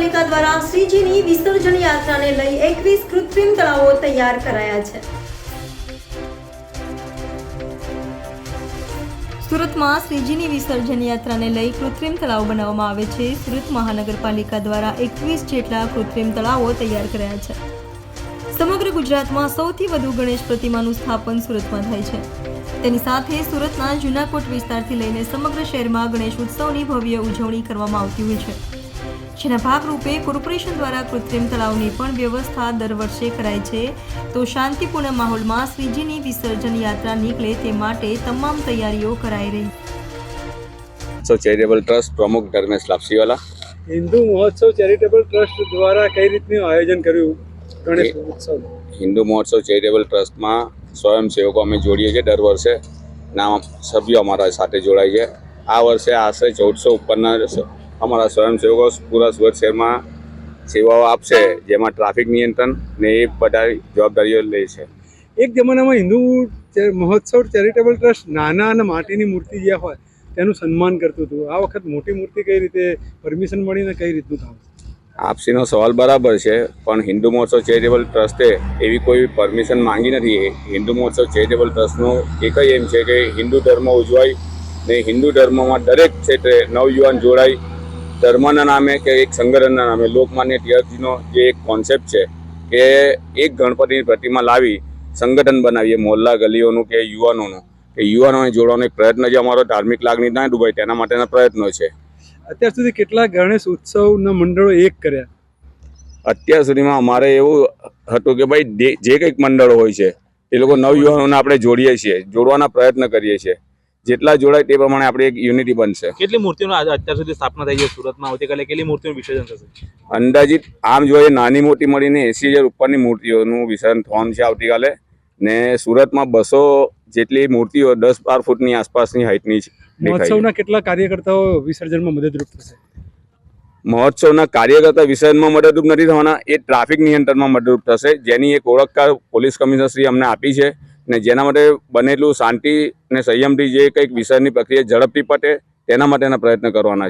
મહાનગરપાલિકા દ્વારા શ્રીજીની વિસર્જન યાત્રાને લઈ એકવીસ કૃત્રિમ તળાવો તૈયાર કરાયા છે. સુરતમાં શ્રીજીની વિસર્જન યાત્રાને લઈ કૃત્રિમ તળાવ બનાવવામાં આવે છે. સુરત મહાનગરપાલિકા દ્વારા એકવીસ જેટલા કૃત્રિમ તળાવો તૈયાર કર્યા છે. સમગ્ર ગુજરાતમાં સૌથી વધુ ગણેશ પ્રતિમાનું સ્થાપન સુરતમાં થાય છે. તેની સાથે સુરતના જૂનાકોટ વિસ્તારથી લઈને સમગ્ર શહેરમાં ગણેશ ઉત્સવની ભવ્ય ઉજવણી કરવામાં આવતી હોય છે. જેના ભાગરૂપે કોર્પોરેશન દ્વારા કૃત્રિમ તળાવની પણ વ્યવસ્થા દર વર્ષે કરાય છે. તો શાંતિપૂર્ણ માહોલમાં શ્રીજીની વિસર્જન યાત્રા નીકળે તે માટે તમામ તૈયારીઓ કરાઈ રહી. સો ચેરિટેબલ ટ્રસ્ટ પ્રમુખ ધર્મેશ લાપસીવાલા. હિન્દુ મહોત્સવ ચેરિટેબલ ટ્રસ્ટ દ્વારા કઈ રીતનું આયોજન કર્યું? ગણેશ ઉત્સવ હિન્દુ મહોત્સવ ચેરિટેબલ ટ્રસ્ટમાં સ્વયંસેવકો અમે જોડીએ છીએ. દર વર્ષે નામ સભ્યો અમારા સાથે જોડાય છે. આ વર્ષે આશરે ચૌદસો ઉપરના અમારા સ્વયંસેવકો પૂરા સુરત શહેરમાં સેવાઓ આપશે જેમાં ટ્રાફિક નિયંત્રણ ને એ બધા જવાબદારીઓ લે છે. એક જમાનામાં હિન્દુ મહોત્સવ ચેરિટેબલ ટ્રસ્ટ નાના અને માટીની મૂર્તિ જે હોય તેનું સન્માન કરતું હતું. આ વખત મોટી મૂર્તિ કઈ રીતે પરમિશન મળીને કઈ રીતનું કામ આપસીનો સવાલ બરાબર છે પણ હિન્દુ મહોત્સવ ચેરિટેબલ ટ્રસ્ટે એવી કોઈ પરમિશન માંગી નથી. હિન્દુ મહોત્સવ ચેરિટેબલ ટ્રસ્ટનું એક જ એમ છે કે હિન્દુ ધર્મ ઉજવાય ને હિન્દુ ધર્મમાં દરેક ક્ષેત્રે નવયુવાન જોડાય ધર્મના નામે કે એક સંગઠનના નામે લોકમાન્ય તિલકજીનો જે એક કોન્સેપ્ટ છે કે એક ગણપતિની પ્રતિમા લાવી સંગઠન બનાવીએ મોહલ્લા ગલીઓનું કે યુવાનોનું. કે યુવાનોને જોડવાનો એક પ્રયત્ન જે અમારો ધાર્મિક લાગણી ના ડૂબાય તેના માટેના પ્રયત્નો છે. અત્યાર સુધી કેટલા ગણેશ ઉત્સવના મંડળો એક કર્યા? અત્યાર સુધીમાં અમારે એવું હતું કે ભાઈ જે- જે કંઈક મંડળો હોય છે એ લોકો નવયુવાનોને આપણે જોડીએ છીએ જોડવાના પ્રયત્ન કરીએ છીએ. જેટલા જોડાય તે પ્રમાણે આપણે એક યુનિટી બનશે. કેટલી મૂર્તિઓનો આજે અત્યાર સુધી સ્થાપના થઈ છે સુરતમાં? આવતીકાલે કેટલી મૂર્તિઓનું વિસર્જન થશે? અંદાજિત આમ જોઈએ નાની મોટી મળીને એસી હજાર ઉપરની મૂર્તિઓનું વિસર્જન થવાનું છે આવતીકાલે. ને સુરતમાં બસો જેટલી મૂર્તિઓ દસ બાર ફૂટની આસપાસની હાઇટની છે. મહોત્સવના કેટલા કાર્યકર્તાઓ વિસર્જનમાં મદદરૂપ થશે? મહોત્સવના કાર્યકર્તા વિસર્જનમાં મદદરૂપ નથી થવાના એ ટ્રાફિક નિયંત્રણમાં મદદરૂપ થશે. જેની એક ઓળખકાર પોલીસ કમિશનરશ્રી અમને આપી છે. ને જેના માટે બનેલું શાંતિ અને સંયમથી જે કંઈક વિષયની પ્રક્રિયા ઝડપથી પટે, તેના માટેના પ્રયત્ન કરવાના છે.